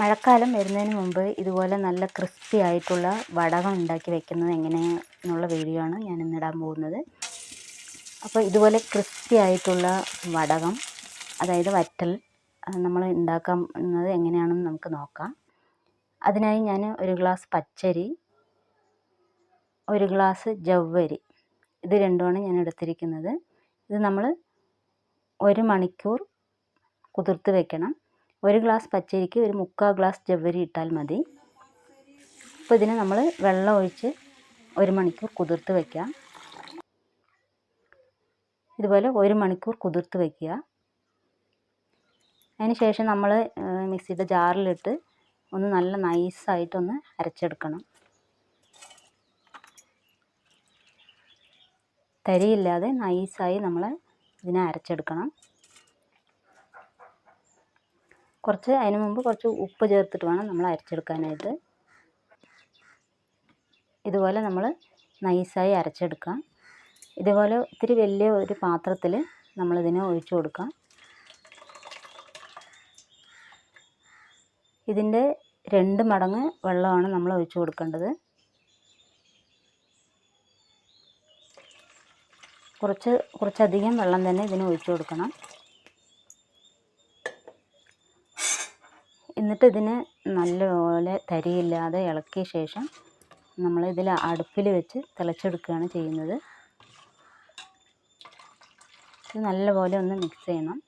മഴക്കാലം വരുന്നതിന് മുമ്പ് ഇതുപോലെ നല്ല ക്രിസ്പി ആയിട്ടുള്ള വടകം ഉണ്ടാക്കി വെക്കുന്നത് എങ്ങനെയെന്നുള്ള വീഡിയോ ആണ് ഞാൻ ഇന്നിടാൻ പോകുന്നത്. അപ്പോൾ ഇതുപോലെ ക്രിസ്പി ആയിട്ടുള്ള വടകം അതായത് വറ്റൽ നമ്മൾ ഉണ്ടാക്കുന്നത് എങ്ങനെയാണെന്ന് നമുക്ക് നോക്കാം. അതിനായി ഞാൻ ഒരു ഗ്ലാസ് പച്ചരി ഒരു ഗ്ലാസ് ജവ്വരി ഇത് രണ്ടുമാണ് ഞാൻ എടുത്തിരിക്കുന്നത്. ഇത് നമ്മൾ ഒരു മണിക്കൂർ കുതിർത്ത് വെക്കണം. ഒരു ഗ്ലാസ് പച്ചരിക്ക് ഒരു മുക്കാൽ ഗ്ലാസ് ജവ്വരി ഇട്ടാൽ മതി. അപ്പോൾ ഇതിനെ നമ്മൾ വെള്ളം ഒഴിച്ച് ഒരു മണിക്കൂർ കുതിർത്ത് വയ്ക്കാം ഇതുപോലെ ഒരു മണിക്കൂർ കുതിർത്ത് വയ്ക്കുക അതിന് ശേഷം നമ്മൾ മിക്സിയുടെ ജാറിലിട്ട് ഒന്ന് നല്ല നൈസായിട്ടൊന്ന് അരച്ചെടുക്കണം. തരിയില്ലാതെ നൈസായി നമ്മൾ ഇതിനെ അരച്ചെടുക്കണം. കുറച്ച് അതിന് മുമ്പ് കുറച്ച് ഉപ്പ് ചേർത്തിട്ട് വേണം നമ്മൾ അരച്ചെടുക്കാനായിട്ട്. ഇതുപോലെ നമ്മൾ നൈസായി അരച്ചെടുക്കാം. ഇതുപോലെ ഇത്തിരി വലിയ ഒരു പാത്രത്തിൽ നമ്മളിതിനെ ഒഴിച്ചു കൊടുക്കാം. ഇതിന്റെ രണ്ട് മടങ്ങ് വെള്ളമാണ് നമ്മൾ ഒഴിച്ചു കൊടുക്കേണ്ടത്. കുറച്ച് കുറച്ചധികം വെള്ളം തന്നെ ഇതിന് ഒഴിച്ചു കൊടുക്കണം. എന്നിട്ട് ഇതിനെ നല്ലപോലെ തരിയില്ലാതെ ഇളക്കിയ ശേഷം നമ്മൾ ഇതിൽ അടുപ്പിൽ വെച്ച് തിളച്ചെടുക്കുകയാണ് ചെയ്യുന്നത്. ഇത് നല്ലപോലെ ഒന്ന് മിക്സ് ചെയ്യണം.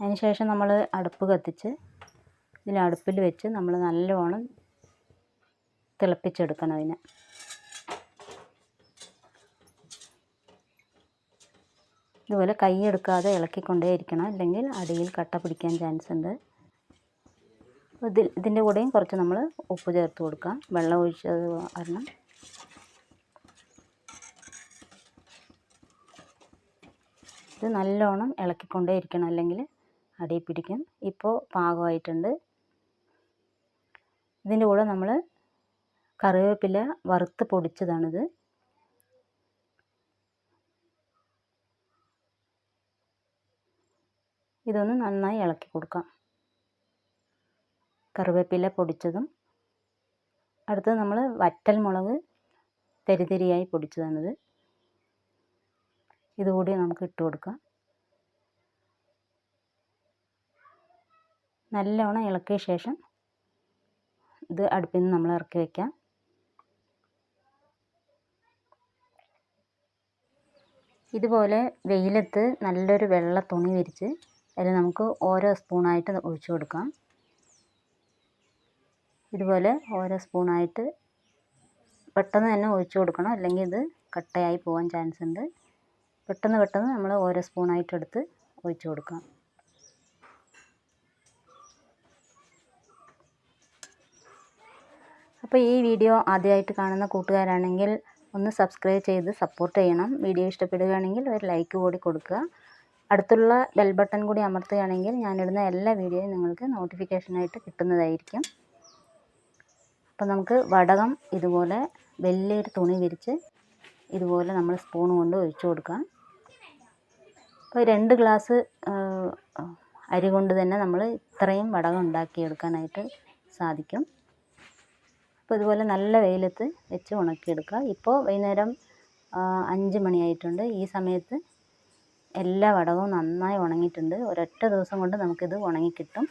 അതിന് ശേഷം നമ്മൾ അടുപ്പ് കത്തിച്ച് ഇതിൽ അടുപ്പിൽ വെച്ച് നമ്മൾ നല്ലവണ്ണം തിളപ്പിച്ചെടുക്കണം അതിനെ. ഇതുപോലെ കൈയെടുക്കാതെ ഇളക്കിക്കൊണ്ടേ ഇരിക്കണം. അല്ലെങ്കിൽ അടിയിൽ കട്ട പിടിക്കാൻ ചാൻസ് ഉണ്ട്. ഇതിൽ ഇതിന്റെ കൂടെയും കുറച്ച് നമ്മൾ ഉപ്പ് ചേർത്ത് കൊടുക്കാം. വെള്ളം ഒഴിച്ചത് കാരണം. ഇത് നല്ലോണം ഇളക്കിക്കൊണ്ടേ ഇരിക്കണം. അല്ലെങ്കിൽ അടി പിടിക്കും. ഇപ്പോൾ പാകമായിട്ടുണ്ട്. ഇതിന്റെ കൂടെ നമ്മൾ കറിവേപ്പില വറുത്ത് പൊടിച്ചതാണിത്. ഇതൊന്ന് നന്നായി ഇളക്കി കൊടുക്കാം. കറിവേപ്പില പൊടിച്ചതും അടുത്തത് നമ്മൾ വറ്റൽ മുളക് തെരിതെരിയായി പൊടിച്ചതാണിത്. ഇതുകൂടി നമുക്ക് ഇട്ട് കൊടുക്കാം. നല്ലവണ്ണം ഇളക്കിയ ശേഷം ഇത് അടുപ്പിൽ നിന്ന് നമ്മൾ ഇറക്കി വയ്ക്കാം. ഇതുപോലെ വെയിലത്ത് നല്ലൊരു വെള്ള തുണി വിരിച്ച് അതിൽ നമുക്ക് ഓരോ സ്പൂണായിട്ട് ഒഴിച്ച് കൊടുക്കാം. ഇതുപോലെ ഓരോ സ്പൂണായിട്ട് പെട്ടെന്ന് തന്നെ ഒഴിച്ച് കൊടുക്കണം. അല്ലെങ്കിൽ ഇത് കട്ടയായി പോകാൻ ചാൻസ് ഉണ്ട്. പെട്ടെന്ന് പെട്ടെന്ന് നമ്മൾ ഓരോ സ്പൂണായിട്ട് എടുത്ത് ഒഴിച്ച് കൊടുക്കാം. അപ്പോൾ ഈ വീഡിയോ ആദ്യമായിട്ട് കാണുന്ന കൂട്ടുകാരാണെങ്കിൽ ഒന്ന് സബ്സ്ക്രൈബ് ചെയ്ത് സപ്പോർട്ട് ചെയ്യണം. വീഡിയോ ഇഷ്ടപ്പെടുകയാണെങ്കിൽ ഒരു ലൈക്ക് കൂടി കൊടുക്കുക. അടുത്തുള്ള ബെൽ ബട്ടൺ കൂടി അമർത്തുകയാണെങ്കിൽ ഞാനിടുന്ന എല്ലാ വീഡിയോയും നിങ്ങൾക്ക് നോട്ടിഫിക്കേഷനായിട്ട് കിട്ടുന്നതായിരിക്കും. അപ്പോൾ നമുക്ക് വടകം ഇതുപോലെ വലിയൊരു തുണി വിരിച്ച് ഇതുപോലെ നമ്മൾ സ്പൂൺ കൊണ്ട് ഒഴിച്ചു കൊടുക്കാം. അപ്പോൾ രണ്ട് ഗ്ലാസ് അരി കൊണ്ട് തന്നെ നമ്മൾ ഇത്രയും വടകം ഉണ്ടാക്കിയെടുക്കാനായിട്ട് സാധിക്കും. അപ്പോൾ ഇതുപോലെ നല്ല വെയിലത്ത് വെച്ച് ഉണക്കിയെടുക്കുക. ഇപ്പോൾ വൈകുന്നേരം അഞ്ച് മണിയായിട്ടുണ്ട്. ഈ സമയത്ത് എല്ലാ വടകവും നന്നായി ഉണങ്ങിയിട്ടുണ്ട്. ഒരൊറ്റ ദിവസം കൊണ്ട് നമുക്കിത് ഉണങ്ങിക്കിട്ടും.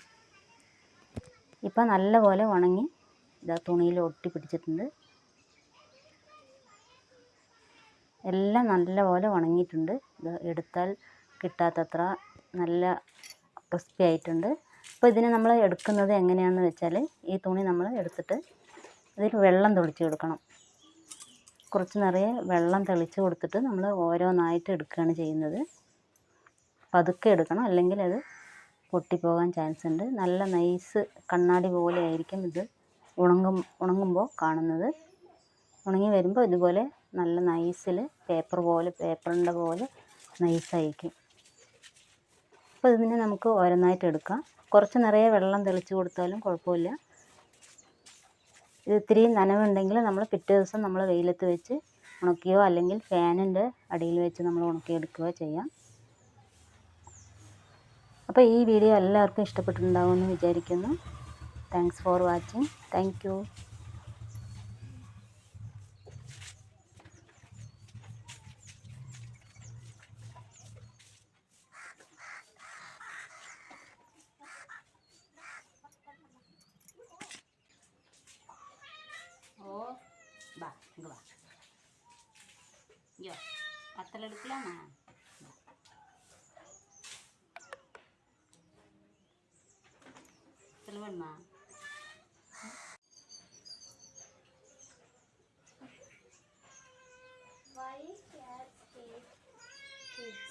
ഇപ്പോൾ നല്ലപോലെ ഉണങ്ങി ഇതാ തുണിയിൽ ഒട്ടി പിടിച്ചിട്ടുണ്ട്. എല്ലാം നല്ലപോലെ ഉണങ്ങിയിട്ടുണ്ട്. ഇത് എടുത്താൽ കിട്ടാത്തത്ര നല്ല ക്രിസ്പി ആയിട്ടുണ്ട്. അപ്പോൾ ഇതിനെ നമ്മൾ എടുക്കുന്നത് എങ്ങനെയാണെന്ന് വെച്ചാൽ ഈ തുണി നമ്മൾ എടുത്തിട്ട് ഇതിൽ വെള്ളം തെളിച്ച് കൊടുക്കണം. കുറച്ച് നിറയെ വെള്ളം തെളിച്ച് കൊടുത്തിട്ട് നമ്മൾ ഓരോന്നായിട്ട് എടുക്കുകയാണ് ചെയ്യുന്നത്. പതുക്കെ എടുക്കണം. അല്ലെങ്കിൽ അത് പൊട്ടിപ്പോകാൻ ചാൻസ് ഉണ്ട്. നല്ല നൈസ് കണ്ണാടി പോലെ ആയിരിക്കും ഇത് ഉണങ്ങും ഉണങ്ങുമ്പോൾ കാണുന്നത്. ഉണങ്ങി വരുമ്പോൾ ഇതുപോലെ നല്ല നൈസിൽ പേപ്പർ പോലെ പേപ്പറിന്റെ പോലെ നൈസായിരിക്കും അപ്പോൾ ഇതിനെ നമുക്ക് ഓരോന്നായിട്ട് എടുക്കാം. കുറച്ച് നിറയെ വെള്ളം തെളിച്ച് കൊടുത്താലും കുഴപ്പമില്ല. ഇത് ഇത്തിരി നനവുണ്ടെങ്കിൽ നമ്മൾ പിറ്റേ ദിവസം നമ്മൾ വെയിലത്ത് വെച്ച് ഉണക്കിയോ അല്ലെങ്കിൽ ഫാനിന്റെ അടിയിൽ വെച്ച് നമ്മൾ ഉണക്കിയെടുക്കുകയോ ചെയ്യാം. അപ്പോൾ ഈ വീഡിയോ എല്ലാവർക്കും ഇഷ്ടപ്പെട്ടിട്ടുണ്ടാവുമെന്ന് വിചാരിക്കുന്നു. താങ്ക്സ് ഫോർ വാച്ചിങ് താങ്ക് ഓ ബാ ഇങ്ങ് വാ. పిలవమ్మా Why cats hate kids?